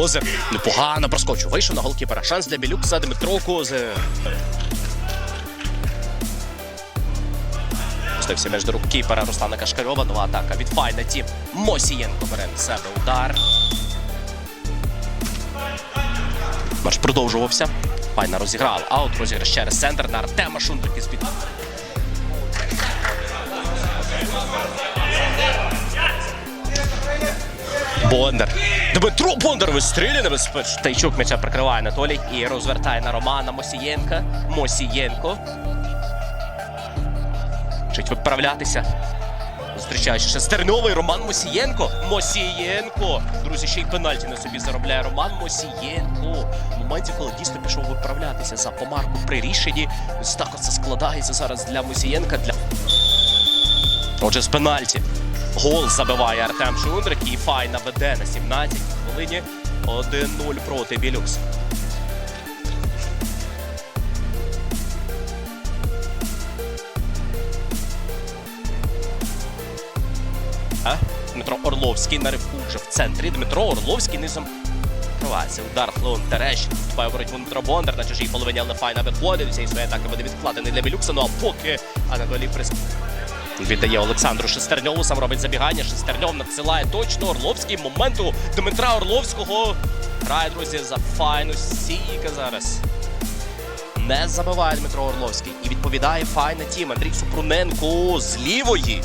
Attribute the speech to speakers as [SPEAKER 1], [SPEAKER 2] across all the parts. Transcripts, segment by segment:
[SPEAKER 1] Козир непогано проскочив. Вийшов на голкіпера. Шанс для Білюкса Дмитро Козир. Пустився між рук кіпера Руслана Кашкарьова. Нова атака від Файна Тім. Мосієнко бере на себе удар. Матч продовжувався. Файна розіграв. Аут розіграш через центр на Артема Шундрик із під. Бондар. Дмитро Бондар вистрілює небезпечно. Тайчук м'яча прикриває Анатолій і розвертає на Романа Мосієнка. Мосієнко. Вчить виправлятися. Зустрічаючи шестерньовий Роман Мосієнко. Мосієнко. Друзі, ще й пенальті на собі заробляє Роман Мосієнко. В моменті, коли дійсно пішов виправлятися за помарку при рішенні. Ось так оце складається зараз для Мосієнка. Для... Отже, з пенальті. Гол забиває Артем Шундрик і Файна веде на 17 хвилині 1-0 проти Білюкс. Дмитро Орловський на ривку вже в центрі. Дмитро Орловський низом Ховається удар Хлон Терещ. Вступає боротьбу Дмитро Бондар на чужій половині, але файна виходить. Всієї своєї атаки буде відкладений для Білюкса. Ну а поки Анатолій Прис... Віддає Олександру Шестерньову, сам робить забігання. Шестерньов надсилає точно Орловський. Моменту Дмитра Орловського. Грає, друзі, за файну стійка зараз. Не забиває Дмитро Орловський. І відповідає файна тім. Андрій Супруненко з лівої.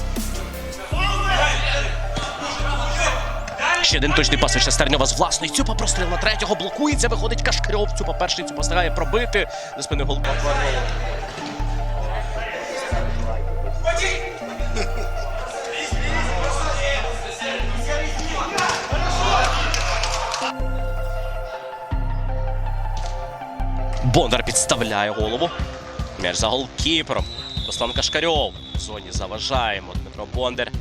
[SPEAKER 1] Ще один точний пас від Шестерньова з власної. Цюпа простріл на третього блокується. Виходить Кашкарьов. Цюпа перший цюпа встигає пробити. За спини голка Бондар підставляє голову. М'яч за голкіпером. Руслан Кашкарьов. В зоні заважаємо. Дмитро Бондар.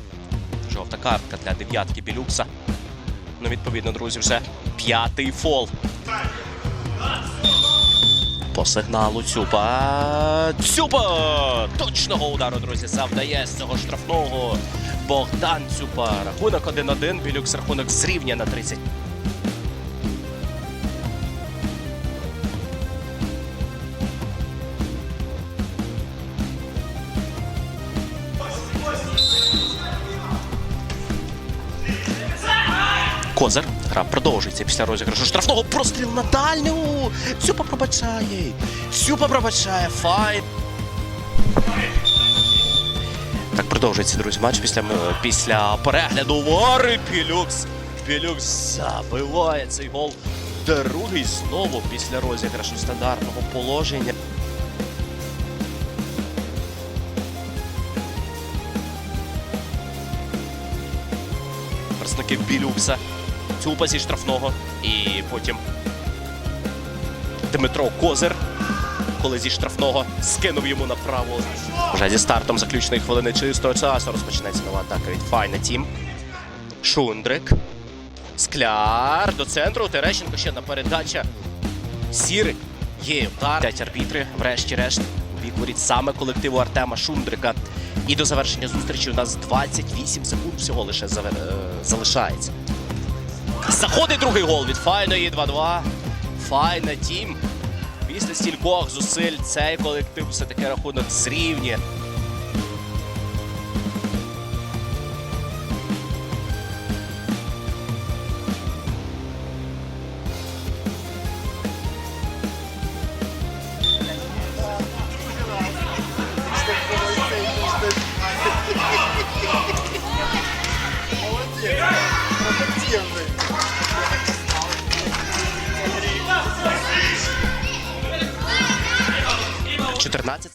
[SPEAKER 1] Жовта картка для дев'ятки Білюкса. Ну, відповідно, друзі, вже п'ятий фол. По сигналу Цюпа. Цюпа! Точного удару, друзі, завдає з цього штрафного. Богдан Цюпа. Рахунок 1-1. Білюкс рахунок зрівня на 30. Козир. Гра продовжується після розіграшу штрафного простріл на дальню. Цюпа пробачає. Цюпа пробачає. Файн. Так продовжується, друзі, матч після, після перегляду Вари Пілюкс. Пілюкс забиває цей гол. Другий знову після розіграшу стандартного положення. Представників Білюкса. Цюпа зі штрафного. І потім Дмитро Козир, коли зі штрафного скинув йому направо. Вже зі стартом заключної хвилини чистого часу розпочнеться нова атака від Файна Тім. Шундрик. Скляр до центру. Терещенко ще на передача. Сірик. Є удар. П'ять арбітри. Врешті-решт. Бік воріт саме колективу Артема Шундрика. І до завершення зустрічі у нас 28 секунд всього лише е, залишається. Заходить другий гол від Файної 2-2. Файна тім. Після стількох зусиль цей колектив все-таки рахунок зрівнює.
[SPEAKER 2] Протективный.
[SPEAKER 1] 15